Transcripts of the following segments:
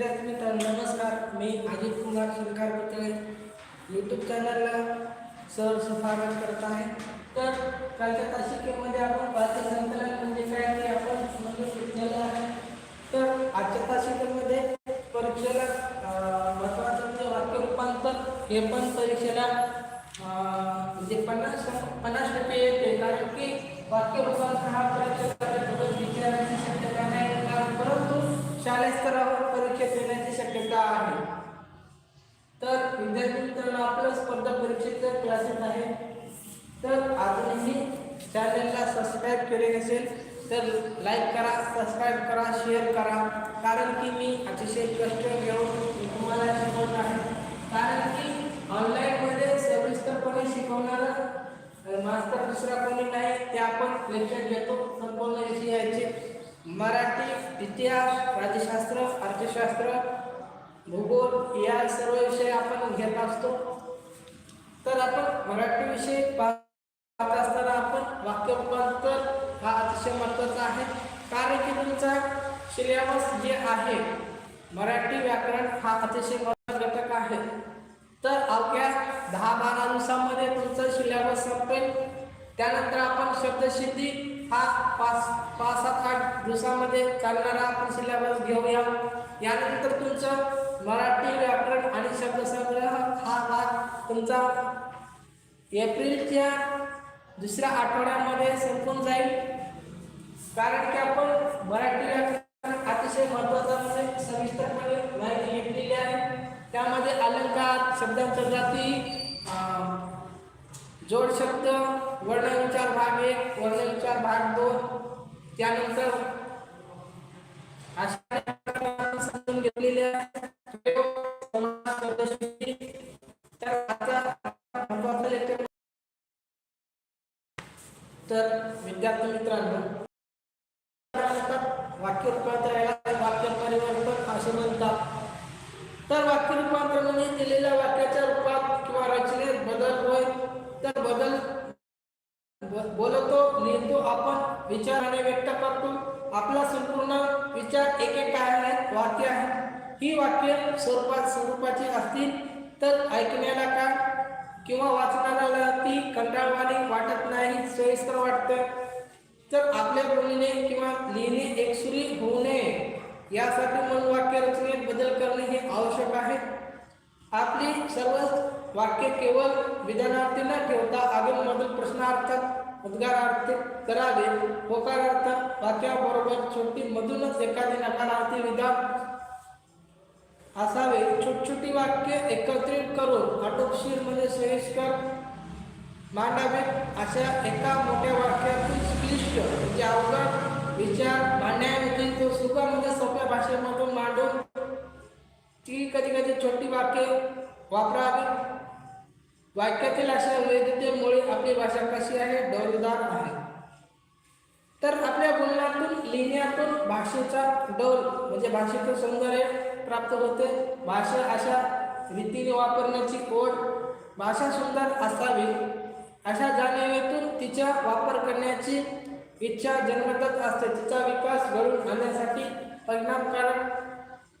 विद्यार्थी मित्रांनो नमस्कार. मी अजित कुमार सरकार पुतळे यूट्यूब चॅनलला सर स्वागत करत आहे. तर कालच्या तासिकेमध्ये आपण वाचन संकलन म्हणजे काय ते आपण म्हणजे शिकलेलं आहे. तर आजच्या तासिकेमध्ये परीक्षेला महत्त्वाचं म्हणजे वाक्य रूपांतर हे पण परीक्षेला म्हणजे पन्नास पन्नास टक्के येते. कारण की वाक्य रूपांतर हा परीक्षेला दररोज विचारण्याची शक्यता नाही? कारण परंतु शालेय स्तरावर परीक्षेत येण्याची शक्यता आहे. तर विद्यार्थी मित्रांनो आपलं स्पर्धा परीक्षेचं क्लासेस आहे. तर अजूनही चॅनलला सबस्क्राईब केले नसेल तर लाईक करा सबस्क्राईब करा शेअर करा. कारण की मी अतिशय कष्ट घेऊन तुम्हाला शिकवत आहे. कारण की ऑनलाईनमध्ये सविस्तरपणे शिकवणारं मास्तर दुसरा कोणी नाही ते आपण लेक्चर घेतो. संपूर्ण विषयाचे मराठी इतिहास राज्यशास्त्र अर्थशास्त्र भूगोल या सर्व विषय आपण घेत असतो. तर आपण मराठी विषय पाहत असताना आपण वाक्य रूपांतर हा अतिशय महत्त्वाचा आहे. कारण की तुमचा सिलेबस जे आहे मराठी व्याकरण हा अतिशय महत्त्वाचा घटक आहे. तर अवघ्या दहा बारा दिवसामध्ये तुमचा सिलेबस संपेल. त्यानंतर आपण शब्दसिद्धी हा पाच पाच सात आठ दिवसामध्ये चालणारा आपण सिलेबस घेऊया. यानंतर तुमचं मराठी व्याकरण आणि शब्दसंग्रह हा भाग तुमचा एप्रिलच्या दुसऱ्या आठवड्यामध्ये संपून जाईल. कारण की आपण मराठी व्याकरण अतिशय महत्त्वाचा म्हणजे सविस्तरपणे माहिती घेतलेली आहे. त्यामध्ये अलंकार शब्दांच्या जाती जोड शब्द वर्णविचार भाग एक वर्णविचार भाग दोन. त्यानंतर अशा समजून घेतलेल्या तर तर विद्यार्थी मित्रांनो वाक्य रूपांतर याला वाक्य परिवर्तन असे म्हणतात. तर वाक्य रूपांतर म्हणजे दिलेल्या वाक्याच्या रूपात किंवा रचनेत बदल होय तर बदल ब- बोलतो लिहितो आपण विचाराने व्यक्त करतो. आपला संपूर्ण विचार एक एक काय आहे वाक्य आहे. ही वाक्य स्वरूपात स्वरूपाची असतील तर ऐकण्याला का? किंवा वाचनाला ती कंटाळवाणी वाटत नाही सोयीस्कर वाटतं? तर आपल्या बोलणे किंवा लिहिणे एकसुरी होऊ नये. यासाठी मन वाक्य रचनेत बदल करणे हे आवश्यक आहे. आपली सर्व वाक्य केवळ विधानार्थी न ठेवता आगममधील प्रश्नार्थात उद्गारार्थ करावे होकारार्थ वाक्याबरोबर छोटी मधूनच एखादी नकारार्थी विधान असावे. छोटी वाक्य एकत्रित करून आटोपशीर म्हणजे सोयीस्कर मांडावे. अशा एका मोठ्या वाक्यातून क्लिष्ट म्हणजे अवघड विचार मांडण्याऐवजी तो सुका म्हणजे सोप्या भाषेमधून मांडून ती कधी कधी छोटी वाक्य वापरावी. वाक्यातील अशा वैविध्यतेमुळे आपली भाषा कशी आहे? डौलदार आहे. तर आपल्या बोलण्यातून लिहिण्यातून भाषेचा डौल म्हणजे भाषेचं सौंदर्य प्राप्त होते. भाषा अशा रीतीने वापरण्याची ओढ भाषा सुंदर असावी अशा जाणीवेतून तिचा वापर करण्याची इच्छा जन्मतच असते. तिचा विकास घडून आणण्यासाठी परिणामकारक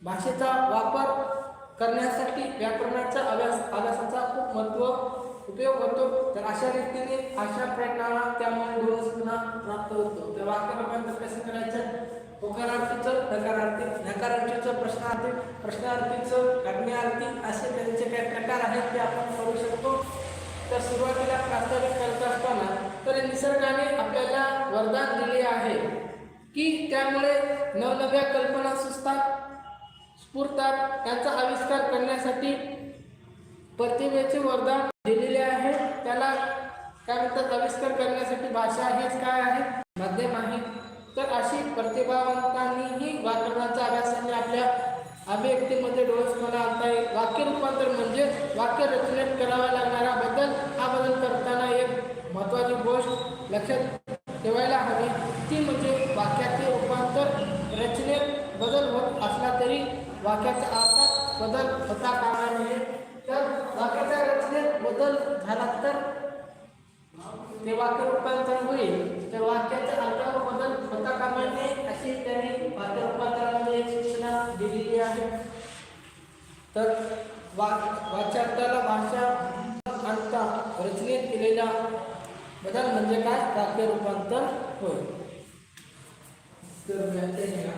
भाषेचा वापर करण्यासाठी व्याकरणाचा अभ्यास अभ्यासाचा खूप महत्त्व उपयोग होतो. तर अशा रीतीने अशा प्रयत्नाला त्यामुळे डोळसपणा प्राप्त होतो. तर वाक्य रूपांतर कसं करायचं. होकारार्थीचं नकारार्थी नकारार्थीचं प्रश्नार्थी प्रश्नार्थीचं आज्ञार्थी असे त्यांचे काही प्रकार आहेत ते आपण करू शकतो. तर सुरुवातीला प्रास्ताविक करत असताना तर निसर्गाने आपल्याला वरदान दिले आहे की त्यामुळे नवनव्या कल्पना सुचतात. स्फुरतात त्याचा आविष्कार करण्यासाठी प्रतिभेचे वरदान दिलेले आहे. त्याला काय म्हणतात? आविष्कार करण्यासाठी भाषा हेच काय आहे? माध्यम आहे. तर अशी प्रतिभावंतांनीही व्याकरणाचा अभ्यासाने आपल्या अभिव्यक्तीमध्ये डोळसपणा आणता येईल. वाक्य रूपांतर म्हणजे वाक्य रचनेत करावा लागणारा बदल हा बदल करताना एक महत्त्वाची गोष्ट लक्षात ठेवायला हवी. ती म्हणजे वाक्याचे रूपांतर रचनेत बदल होत असला तरी वाक्याच्या अर्थात बदल होता कामा नये. तर वाक्याच्या रचनेत बदल झाला तर? ते वाक्य रूपांतरण होईल. तर वाक्याच्या अर्थावर बदल होता कामा नये अशी त्यांनी वाक्य रूपांतरामध्ये सूचना दिलेली आहे. तर वा वाच्यार्थाला भाषा अंता रचनेत केलेला बदल म्हणजे काय? वाक्य रूपांतर होय. तर व्याख्यान घ्या.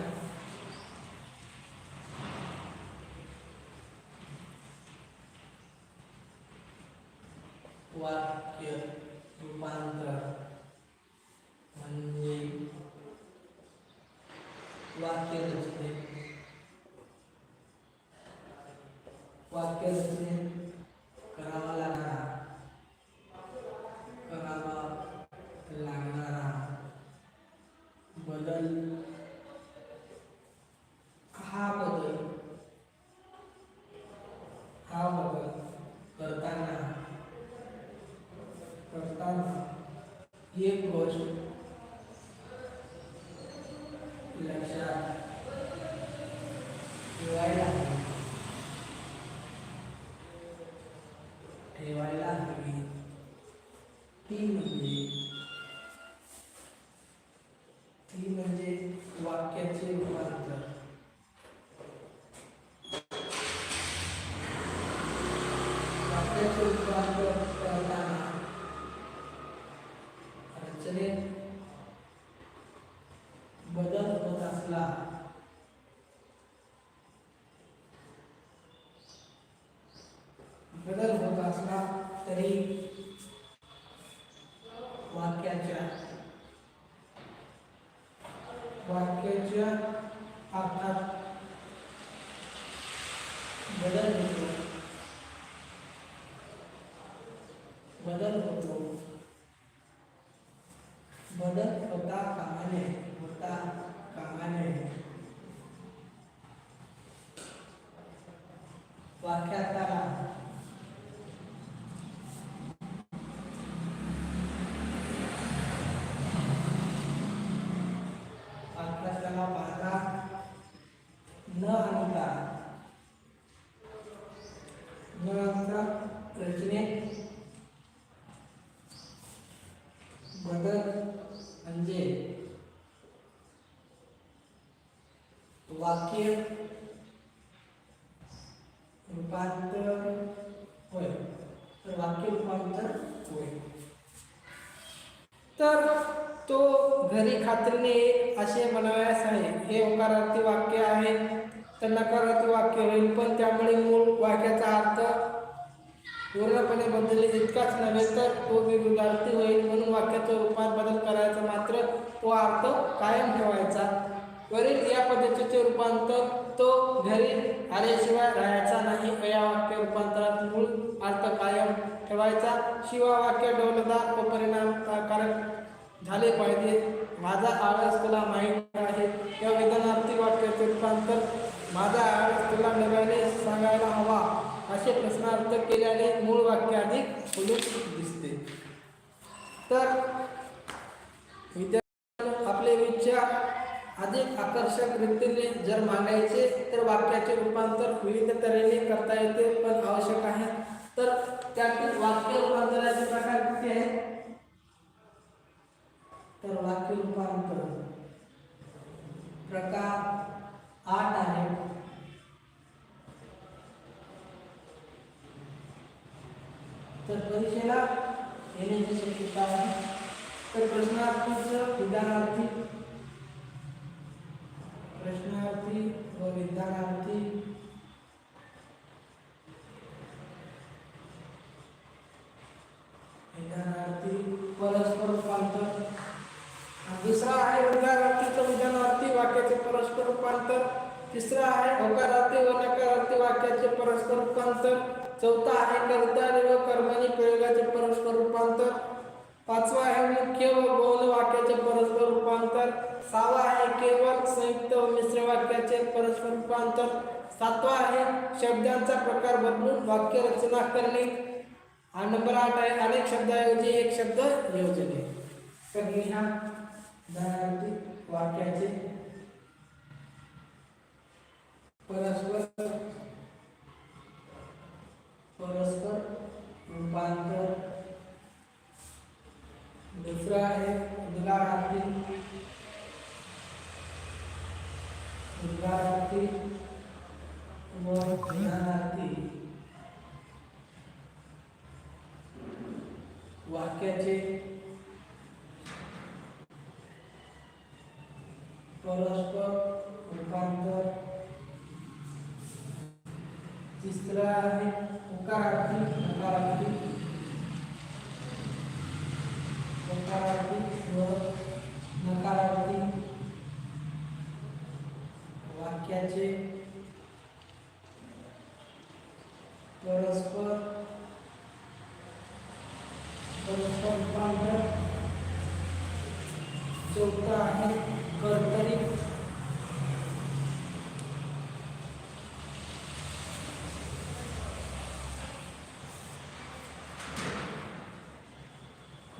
वाक्य रूपांतर. म्हणजे वाक्य रचने वाक्य रचने करावा लागणारा करावा लागणारा बदल हा बदल हा बदल करताना करताना एक गोष्ट लक्षात ठेवायला हवी ठेवायला हवी ती म्हणजे ती म्हणजे वाक्याचे रूपांतर वाक्याचे रूपांतर करताना रचनेत बदल होत असला बदल होत असला तरी वाक्याच्या वाक्याच्या अर्थात बदल होतो बदल होतो बदल होता कामा नये होता कामा नये वाक्यात वाक्याला पाहता न आणता न आणता रचनेत बदल म्हणजे वाक्य रूपांतर होय तर वाक्य रूपांतर होय तर तो घरी खात्रीने असे म्हणावयास आहे हे होकारार्थी वाक्य आहे तर नकारार्थी वाक्य होईल. पण त्यामुळे मूळ वाक्याचा अर्थ पूर्णपणे बदलले इतकाच नव्हे तर तो विविधार्थी होईल म्हणून वाक्याच्या रूपात बदल करायचा मात्र तो अर्थ कायम ठेवायचा. वरील या पद्धतीचे रूपांतर तो घरी आल्याशिवाय राहायचा नाही. या वाक्य रूपांतरात मूळ अर्थ कायम ठेवायचा. शिवा वाक्य डौलदार व परिणामकारक झाले पाहिजे. माझा आळस तुला माहीत आहे. या विधानार्थी वाक्याचे रूपांतर माझा आळस तुला नव्याने सांगायला हवा. असे प्रश्नार्थ केल्याने मूळ वाक्य अधिक खुलून दिसते. तर विद्यार्थी आपले विचार अधिक आकर्षक रीतीने जर मांडायचे तर वाक्याचे रूपांतर विविध तऱ्हेने करता येते पण आवश्यक आहे. तर त्यातील वाक्य रूपांतराचे प्रकार किती आहेत? तर वाक्य रूपांतर. प्रकार आठ आहे. तर परीक्षेला येण्याची शक्यता आहे. तर प्रश्नार्थीच विधानार्थी प्रश्नार्थी व विधानार्थी विधानार्थी परस्पर रूपांतर. दुसरा आहे उदाहरणार्थीचं उदाहरणार्थी वाक्याचे परस्पर रूपांतर. तिसरा आहे होकारार्थी व नकारार्थी वाक्याचे परस्पर रूपांतर. चौथा आहे कर्ताने व कर्मणी प्रयोगाचे परस्पर रूपांतर. पाचवा आहे मुख्य व गौण वाक्याचे परस्पर रूपांतर. सहावा आहे केवळ संयुक्त व मिश्र वाक्याचे परस्पर रूपांतर. सातवा आहे शब्दांचा प्रकार बदलून वाक्य रचना करणे. हा नंबर आठ आहे. अनेक शब्दाऐवजी एक शब्द योजने तर उदाहरणार्थ वाक्याचे परस्पर परस्पर रूपांतर दुसरं आहे उदाहरणार्थी उदाहरणार्थी व उदाहरणार्थी वाक्याचे परस्पर रूपांतर. तिसरा आहे उकारार्थी नकारार्थी उकारार्थी व नकारार्थी वाक्याचे परस्पर परस्पर रूपांतर चौथा आहे कर्तरी कर्तरी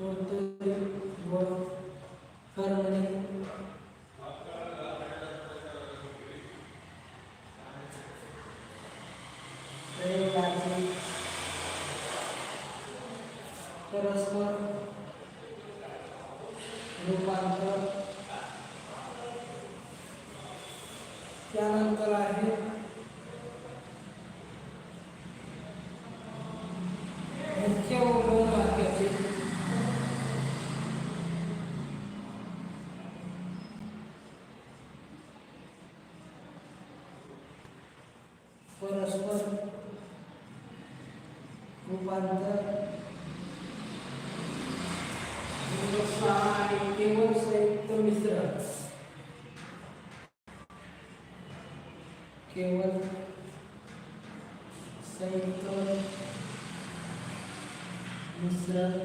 व कर्मणी प्रयोगाचे परस्पर रूपांतर त्यानंतर आहे मुख्य व गौण वाक्याचे परस्पर रूपांतर. आहे केवळ संयुक्त मिश्रण केवळ संयुक्त मिश्रण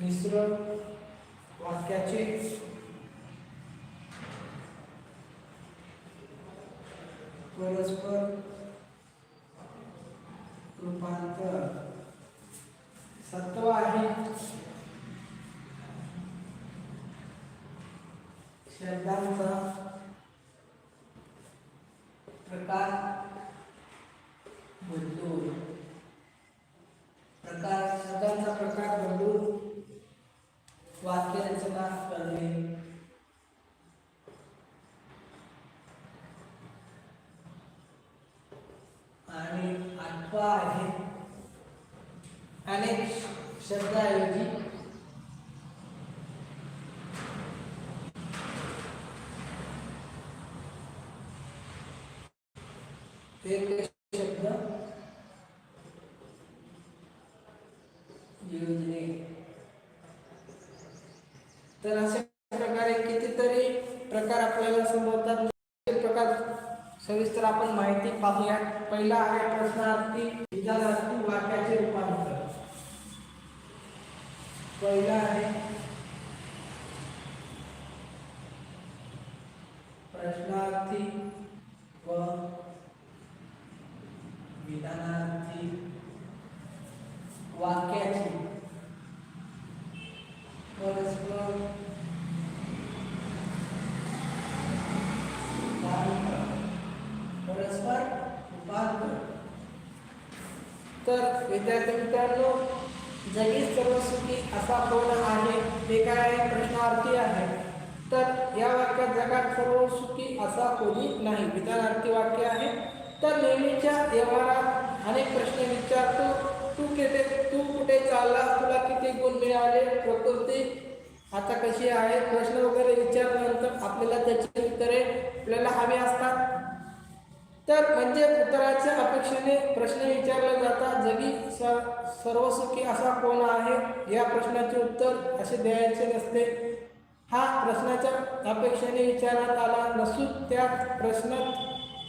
मिश्रण वाक्याचे परस्पर रूपांतर. सत्व आहे. शब्दांचा प्रकार बदलून प्रकार शब्दांचा प्रकार बदलून वाक्य रचना करणे आणि आठवा आहे अनेक शब्दाऐवजी एक शब्द. योजने तर अशा प्रकारे कितीतरी प्रकार आपल्याला संबोधतात प्रकार सविस्तर आपण माहिती पाहूया पहिला आहे प्रश्नार्थी विधानार्थी वाक्याचे रूपांतर. पहिला आहे प्रश्नार्थी व विधानार्थी वाक्याची परस्पर रूपांतर. परस्पर रूपांतर तर विद्यार्थी मित्रांनो सर्व सर्वसुखी असा कोण आहे हे काय आहे? प्रश्नार्थी आहे? तर या वाक्यात जगात सर्व सुखी असा कोणी नाही विधानार्थी वाक्य आहे. तर नेहमीच्या व्यवहारात अनेक प्रश्न विचारतो तू किती तू कुठे चालला तुला किती गुण मिळाले? प्रकृती आता कशी आहे? प्रश्न वगैरे विचारल्यानंतर आपल्याला त्याची उत्तरे आपल्याला हवी असतात. तर म्हणजे उत्तराच्या अपेक्षेने प्रश्न विचारला जातात जगी सर्वसुखी सर्व असा कोण आहे? या प्रश्नाचे उत्तर असे द्यायचे नसते. हा प्रश्नाच्या अपेक्षेने विचारण्यात आला नसून त्या प्रश्नात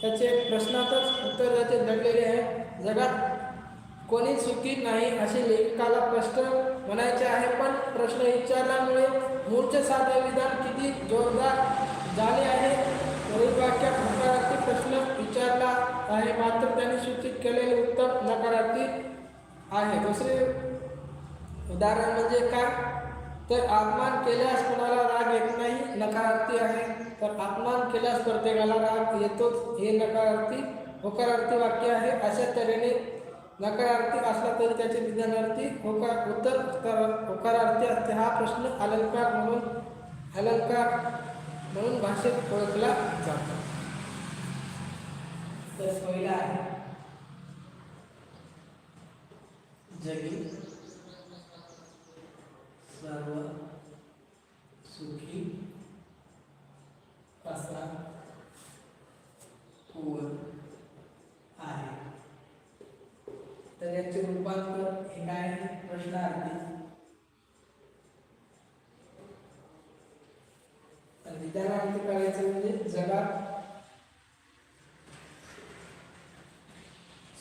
त्याचे प्रश्नातच उत्तर त्याचे दडलेले आहे. जगात कोणी सुखी नाही असे लेखकाला स्पष्ट म्हणायचे आहे पण प्रश्न विचारल्यामुळे मूळचे साधे विधान किती जोरदार झाले आहे? वाक्यात प्रश्न विचारला आहे मात्र त्यांनी सूचित केलेले उत्तर नकारात्मक आहे. दुसरे उदाहरण म्हणजे काय? तर अपमान केल्यास कोणाला राग येत नाही नकारार्थी आहे. तर अपमान केल्यास प्रत्येकाला राग येतोच. हे नकारार्थी होकारार्थी वाक्य आहे. अशा तऱ्हेने नकारार्थी असला तरी त्याचे विधानार्थी होकार उत्तर होकारार्थी असते हा प्रश्न अलंकार म्हणून अलंकार म्हणून भाषेत ओळखला जातो. दर्शविला आहे. जगी सर्व सुखी असा कोण आहे. तर याचे रूपांतर हे काय आहे? प्रश्नार्थी तर करायचं म्हणजे जगात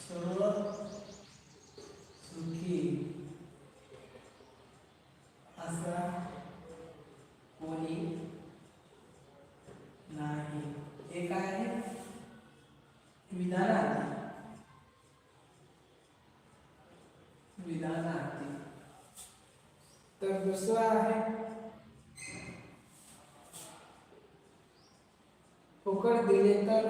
सर्व सुखी असा कोणी नाही हे काय आहे विधानार्थी विधानार्थी तर आहे? फुकट दिले तर?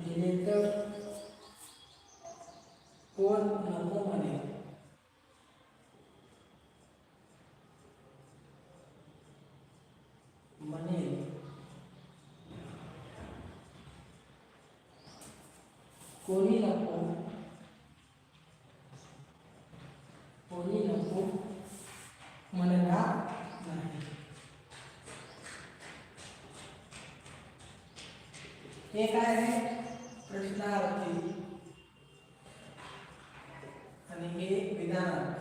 दिले तर? कोण नको म्हणे म्हणे कोणी नको कोणी नको म्हणणार नाही हे काय आहे प्रश्नार्थी आणि हे विधानार्थी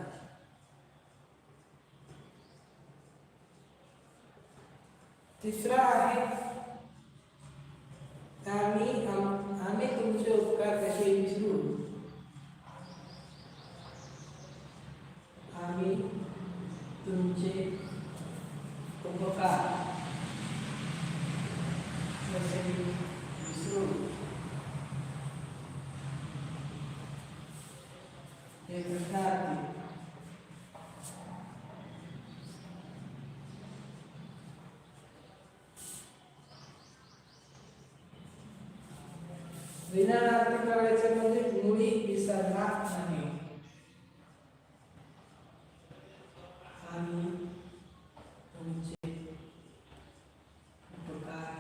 तिसरा आहे आम्ही आम- आम्ही तुमचे उपकार कसे विसरू आम्ही तुमचे उपकार कसे विसरू हे प्रश्नार्थी विधानार्थी करायचं म्हणजे मुळी विसरणार नाही. आम्ही तुमचे उपकार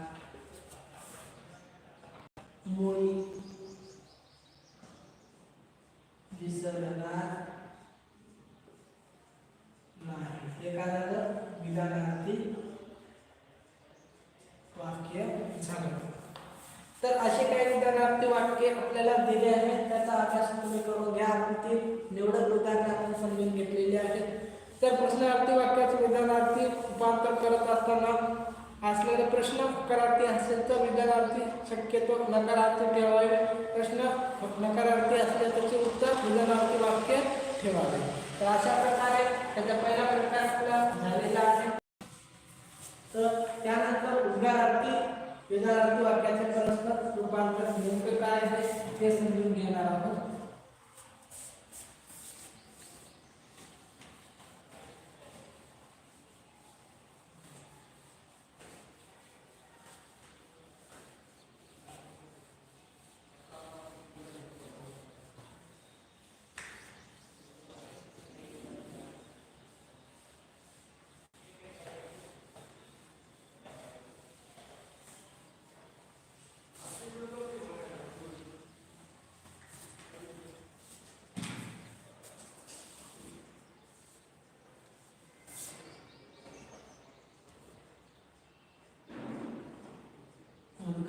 मुळी विसरणार नाही. एखादा काय झालं विधानार्थी वाक्य झालं तर असे काही उदाहरणार्थी वाक्य आपल्याला दिले आहेत त्याचा अभ्यास तुम्ही करून घ्या. ते निवडक उदाहरणे आपण समजून घेतलेली आहेत. तर प्रश्नार्थी वाक्याचे विधानार्थी रूपांतर करत असताना असलेले प्रश्न करार्थी असेल तर विधानार्थी शक्यतो नकारार्थी ठेवावे. प्रश्न नकारार्थी असले त्याचे उत्तर विधानार्थी वाक्य ठेवावे. तर अशा प्रकारे त्याचा पहिला प्रकार आपला झालेला आहे. तर त्यानंतर उद्गारार्थी योजना वाक्याचे परस्पर रूपांतर नेमकं काय आहे ते समजून घेणार आहोत.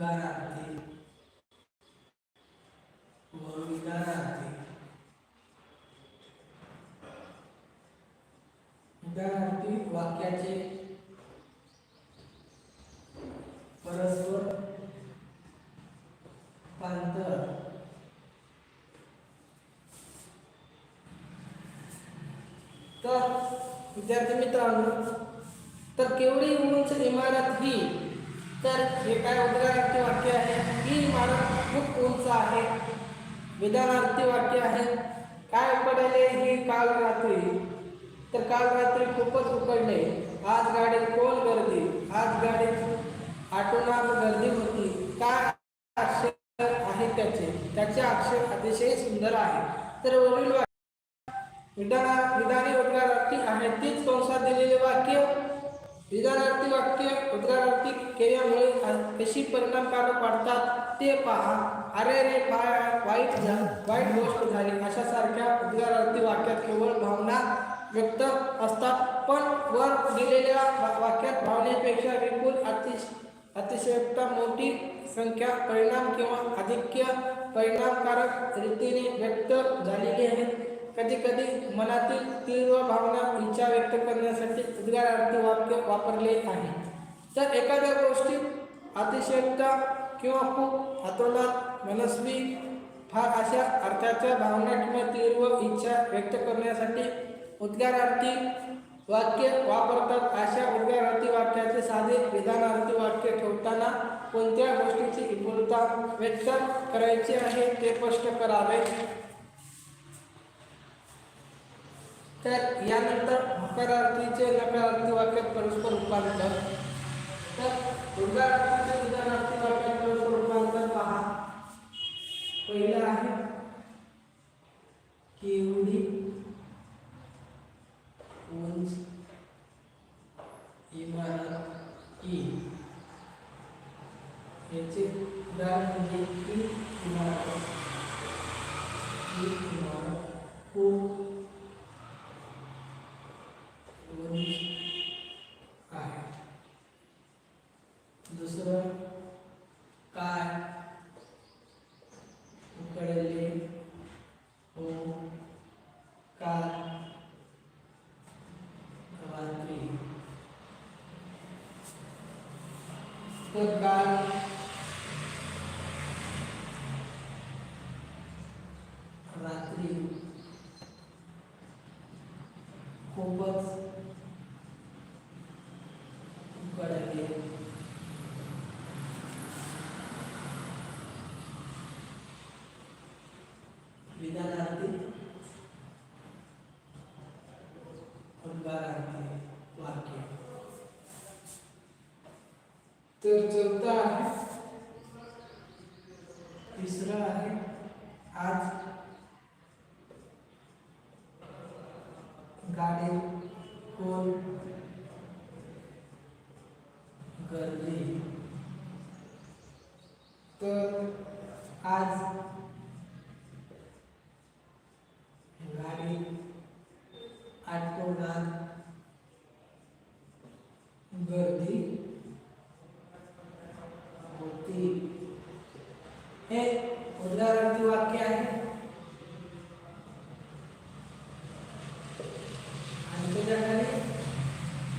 उद्गारार्थी व विकारार्थी. उदाहरणार्थी वाक्याचे परस्पर पांतर. तर विद्यार्थी मित्रांनो तर केवढी उंच इमारत ही तर हे काय उदाहरणार्थी वाक्य आहे. ही इमारत खूप उंच आहे. विधानार्थी वाक्य आहे. काय पडले ही काल रात्री? तर काल रात्री खूपच उकडले. आज गाडीत कोण गर्दी? आज गाडीत आटोनात गर्दी होती. काय अक्षर आहे त्याचे? त्याचे अक्षर अतिशय सुंदर आहे तर वरील वाक्य विधाना विधानी उद्गारार्थी आहे. तीच कंसात दिलेले वाक्य विधानार्थी वाक्य उद्गारार्थी केल्यामुळे कशी परिणामकारक वाटतात ते पहा. अरे रे पाय वाईट झा वाईट गोष्ट झाली. अशा सारख्या उद्गारार्थी वाक्यात केवळ भावना व्यक्त असतात. पण वर दिलेल्या वाक्यात भावनेपेक्षा विपुल अतिश अतिशयोक्ता मोठी संख्या परिणाम किंवा अधिक्य परिणामकारक रीतीने व्यक्त झालेली आहेत. कधी कधी मनातील तीव्र भावना इच्छा व्यक्त करण्यासाठी उद्गारार्थी वाक्य वापरले आहे तर एखाद्या गोष्टीत अतिशयता किंवा खूप हातोलात मनस्वी फार अशा अर्थाच्या भावना किंवा तीव्र इच्छा व्यक्त करण्यासाठी उद्गारार्थी वाक्य वापरतात. अशा उद्गारार्थी वाक्याचे साधे विधानार्थी वाक्य ठेवताना कोणत्या गोष्टीची विपुलता व्यक्त करायची आहे ते स्पष्ट करावे. तर यानंतर हकारार्थीचे नकारार्थी वाक्यात परस्पर रूपांतर. तर उद्गारार्थीचे उदाहरणार्थी वाक्यात परस्पर रूपांतर पहा. पहिलं आहे केवढी? उंच. इमारत ई याचे उदाहरण म्हणजे ही इमारत? ही इमारत? खूप उंच आहे. दुसरं काय उकडले हो काय रात्री तर काल रात्री खूपच उकडले विधानार्थी उद्गारार्थी वाक्य तर चौथा आहे तिसरा आहे आज गाडी कोण गर्दी तर आज गाडी आठवड्यात गर्दी होती हे उदाहरणार्थी वाक्य आहे आणि त्याच्याखाली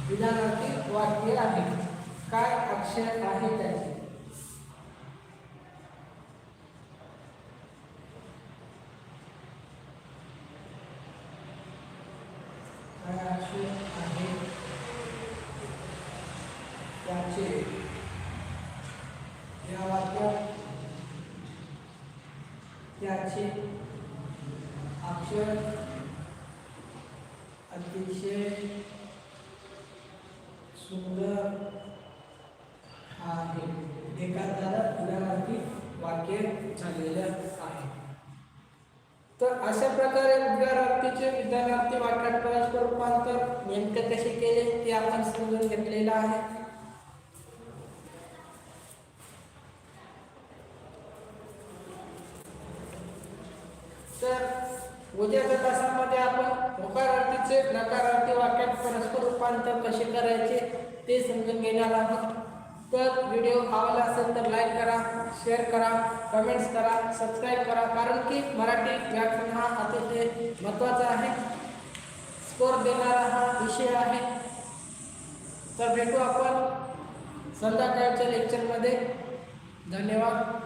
विधानार्थी वाक्य आहे काय अक्षर आहे त्याचे काय अक्षर आहे त्याचे या वाक्यात त्याचे अक्षर अतिशय सुंदर आहे. एखाद्याला उदाहरणार्थी वाक्य झालेलं आहे. तर अशा प्रकारे उद्गारार्थीचे विधानार्थी वाक्यात परस्पर रूपांतर नेमके कसे केले ते आपण समजून घेतलेलं आहे तर उद्याच्या तासामध्ये आपण होकारार्थीचे नकारार्थी वाक्यात परस्पर रूपांतर कसे करायचे ते समजून घेणार आहोत. तर व्हिडिओ आवडला असेल तर लाईक करा शेअर करा कमेंट्स करा सबस्क्राईब करा कारण की मराठी व्याकरण हा अतिशय महत्त्वाचा आहे. स्कोर देणारा हा विषय आहे. तर भेटू आपण संध्याकाळच्या लेक्चरमध्ये. धन्यवाद.